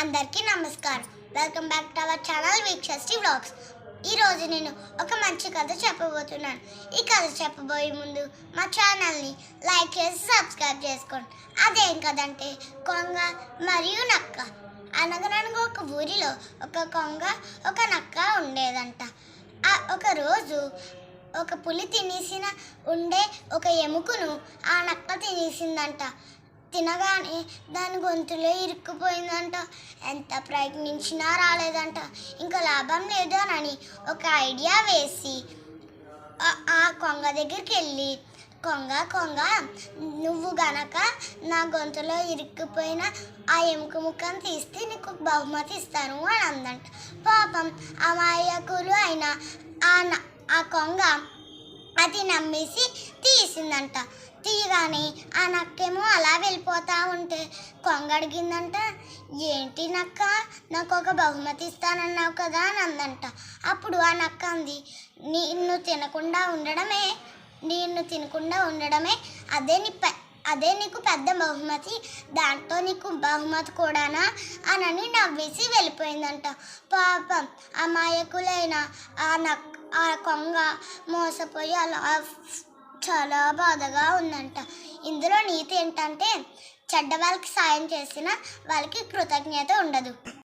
అందరికీ నమస్కారం. Welcome back to our channel వీక్షస్టి vlogs ఈరోజు నేను ఒక మంచి కథ చెప్పబోతున్నాను. ఈ కథ చెప్పబోయే ముందు మా ఛానల్ని లైక్ చేసి సబ్స్క్రైబ్ చేసుకోండి. అదేం కదంటే కొంగ మరియు నక్క. అనగనగా ఒక ఊరిలో ఒక కొంగ ఒక నక్క ఉండేదంట. ఒక రోజు ఒక పులి తినేసిన ఉండే ఒక ఎముకను ఆ నక్క తినేసిందంట. తినగానే దాని గొంతులో ఇరుక్కుపోయిందంట ఎంత ప్రయత్నించినా రాలేదంట. ఇంకా లాభం లేదు అని ఒక ఐడియా వేసి ఆ- కొంగ దగ్గరికి వెళ్ళి కొంగ కొంగ నువ్వు గనక నా గొంతులో ఇరుక్కుపోయిన ఆ ఎముక ముక్కను తీస్తే నీకు బహుమతి ఇస్తాను అని అందంట. పాపం అమాయకులు అయిన ఆ న- ఆ కొంగ అది నమ్మేసి తీసిందంట. తీరాని ఆ నక్కేమో అలా వెళ్ళిపోతూ ఉంటే కొంగ అడిగిందంట ఏంటి నక్క? నాకు ఒక బహుమతి ఇస్తానన్నావు కదా అని అందంట. అప్పుడు ఆ నక్క అంది నిన్ను తినకుండా ఉండడమే నిన్ను తినకుండా ఉండడమే. అదే నీ పె అదే నీకు పెద్ద బహుమతి దాంతో నీకు బహుమతి కూడానా అనని నవ్వేసి వెళ్ళిపోయిందంట. పాపం అమాయకులైన ఆ నక్ ఆ కొంగ మోసపోయి అలా చాలా బాధగా ఉందంట. ఇందులో నీతి ఏంటంటే చెడ్డ వాళ్ళకి సాయం చేసిన వాళ్ళకి కృతజ్ఞత ఉండదు.